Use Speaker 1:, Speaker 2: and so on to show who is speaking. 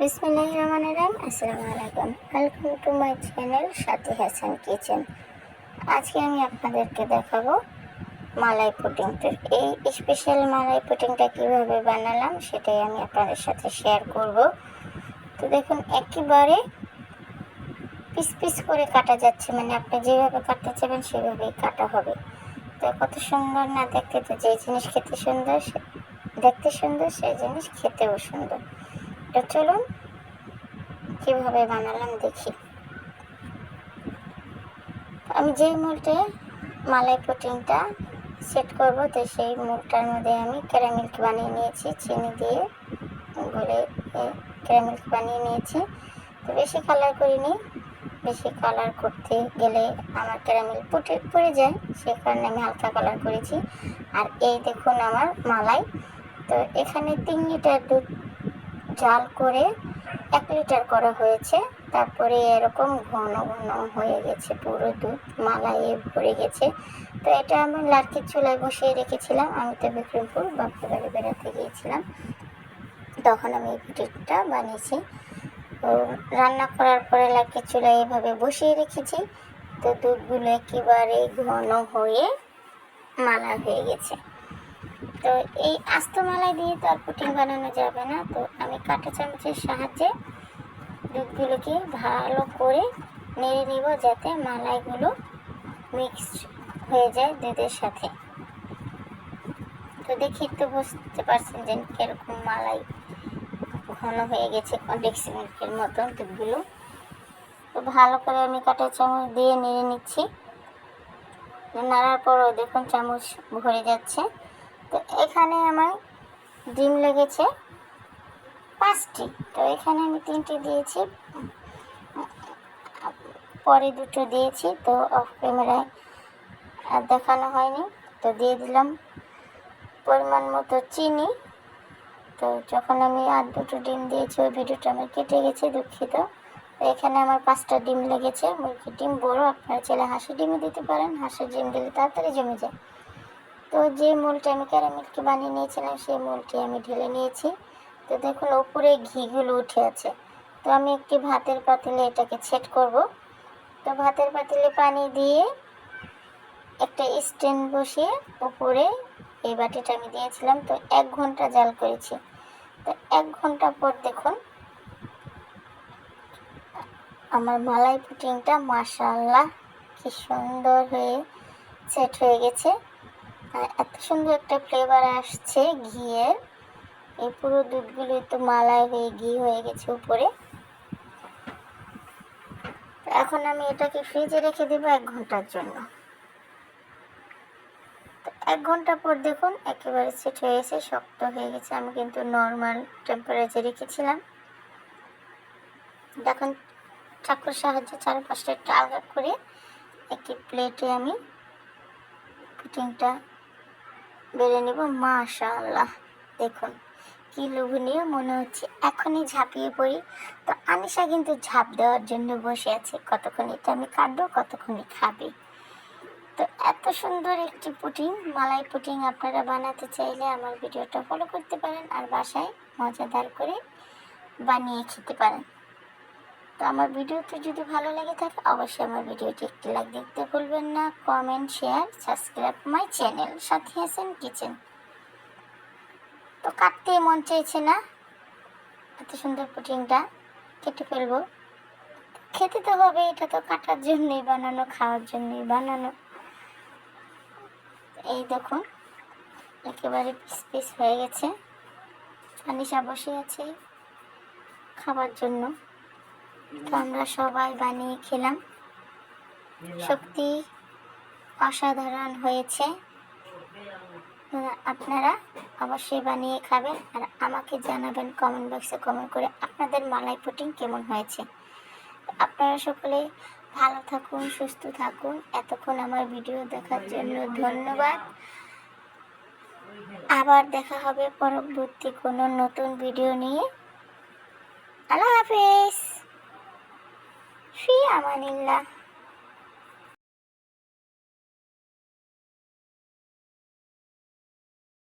Speaker 1: বিসমিল্লাহির রহমানির রহিম। আসসালামু আলাইকুম। Welcome to my channel Sathi Hasan kitchen আজকে আমি আপনাদেরকে দেখাবো মালাই পুডিংটা এই স্পেশাল মালাই পুডিংটা কীভাবে বানালাম, সেটাই আমি আপনাদের সাথে শেয়ার করব। তো দেখুন, একেবারে পিস পিস করে কাটা যাচ্ছে। মানে আপনি যেভাবে কাটতে চাইবেন সেভাবেই কাটা হবে। তো কত সুন্দর না দেখতে। তো যে জিনিস খেতে সুন্দর দেখতে সুন্দর, সেই জিনিস খেতেও সুন্দর। তো চলুন, কীভাবে বানালাম দেখি। আমি যেই মুলটে মালাই পুটিংটা সেট করব, তো সেই মুলটার মধ্যে আমি ক্যারামিল্ক বানিয়ে নিয়েছি, চিনি দিয়ে বলে ক্যারামিল্ক বানিয়ে নিয়েছি। তো বেশি কালার করিনি, বেশি কালার করতে গেলে আমার ক্যারামেল পুটে, পড়ে যায় সে কারণে আমি হালকা কালার করেছি। আর এই দেখুন আমার মালাই, তো এখানে তিন লিটার দুধ জাল করে এক লিটার করা হয়েছে। তারপরে এরকম ঘন ঘন হয়ে গেছে পুরো দুধ মালাইয়ে ভরে গেছে। তো এটা আমি লার্কির চুলায় বসিয়ে রেখেছিলাম। আমি তো বিক্রমপুর বাপের বাড়ি বেড়াতে গিয়েছিলাম। তখন আমি এই পিঠেটা বানিয়েছি। তো রান্না করার পরে লার্কির চুলায় এইভাবে বসিয়ে রেখেছি। তো দুধগুলো একেবারে ঘন হয়ে মালা হয়ে গেছে। তো এই আস্ত মালাই দিয়ে তো আর পুটিং বানানো যাবে না। তো আমি কাঁটা চামচের সাহায্যে দুধগুলোকে ভালো করে নেড়ে নিব যাতে মালাইগুলো মিক্স হয়ে যায় দুধের সাথে। তো দেখি তো বুঝতে পারছেন যে কীরকম মালাই ঘন হয়ে গেছে কন্ডেক্সি মিল্কের মতন দুধগুলো। তো ভালো করে আমি কাঁটা চামচ দিয়ে নেড়ে নিচ্ছি। নাড়ার পরও দেখুন চামচ ভরে যাচ্ছে। তো এখানে আমার ডিম লেগেছে পাঁচটি। তো এখানে আমি তিনটি দিয়েছি। পরে দুটো দিয়েছি, তো অফ ক্যামেরায় আর দেখানো হয়নি। তো দিয়ে দিলাম পরিমাণ মতো চিনি। তো যখন আমি আর দুটো ডিম দিয়েছি, ওই ভিডিওটা আমার কেটে গেছে, দুঃখিত। এখানে আমার পাঁচটা ডিম লেগেছে। মুরগির ডিম বড়, আপনারা চাইলে হাঁসের ডিমও দিতে পারেন। হাঁসের ডিম দিলে তাড়াতাড়ি জমে যায়। তো যে মোলটা আমি ক্যারামেলকে বানিয়ে নিয়েছিলাম, সেই মোলটি আমি ঢেলে নিয়েছি। তো দেখুন উপরে ঘিগুলো উঠে আছে। তো আমি একটি ভাতের পাতিলে এটাকে ছেট করব। তো ভাতের পাতিলে পানি দিয়ে একটা স্ট্যান্ড বসিয়ে উপরে এই বাটিটা আমি দিয়েছিলাম। তো এক ঘণ্টা জাল করেছি। তো এক ঘণ্টা পর দেখুন, আমার মালাই পুটিংটা মাশাআল্লাহ কি সুন্দর হয়ে সেট হয়ে গেছে। এত সুন্দর একটা ফ্লেভার আসছে ঘিয়ের। এই পুরো দুধগুলো তো মালাই হয়ে, ঘি হয়ে গেছে উপরে। এখন আমি এটাকে ফ্রিজে রেখে দেবো এক ঘণ্টার জন্য। এক ঘণ্টা পর দেখুন একেবারে সেট হয়ে গেছে শক্ত হয়ে গেছে। আমি কিন্তু নর্মাল টেম্পারেচার রেখেছিলাম। দেখুন চাকুর সাহায্যে চারপাশটা একটু আলগা করে একটি প্লেটে আমি পুটিংটা বেড়ে নেব, মাশাআল্লাহ। দেখুন, কি লোভনীয়, মনে হচ্ছে এখনই ঝাঁপিয়ে পড়ি। তো আনিশা কিন্তু ঝাঁপ দেওয়ার জন্য বসে আছে। কতক্ষণ এটা আমি কাটবো, কতক্ষণই খাবে। তো এত সুন্দর একটি পুটিং মালাই পুটিং আপনারা বানাতে চাইলে আমার ভিডিওটা ফলো করতে পারেন আর বাসায় মজাদার করে বানিয়ে খেতে পারেন। তো আমার ভিডিওতে যদি ভালো লেগে থাকে, অবশ্যই আমার ভিডিওটি একটি লাইক দেখতে ভুলবেন না। Comment share subscribe my channel Sathi Hasan kitchen তো কাটতে মন চাইছে না। এত সুন্দর পুটিংটা কেটে ফেলব। খেতে তো হবে, এটা তো কাটার জন্যই বানানো, খাওয়ার জন্যই বানানো। এই দেখুন, একেবারে পিস পিস হয়ে গেছে। আনিশা বসে আছে খাবার জন্য। তো আমরা সবাই বানিয়ে খেলাম। সত্যি অসাধারণ হয়েছে। আপনারা অবশ্যই বানিয়ে খাবেন আর আমাকে জানাবেন কমেন্ট বক্সে কমেন্ট করে আপনাদের মালাই পুটিং কেমন হয়েছে। আপনারা সকলে ভালো থাকুন, সুস্থ থাকুন। এতক্ষণ আমার ভিডিও দেখার জন্য ধন্যবাদ। আবার দেখা হবে পরবর্তী কোনো নতুন ভিডিও নিয়ে। আল্লাহ হাফেজ। আমানিল্লাহ।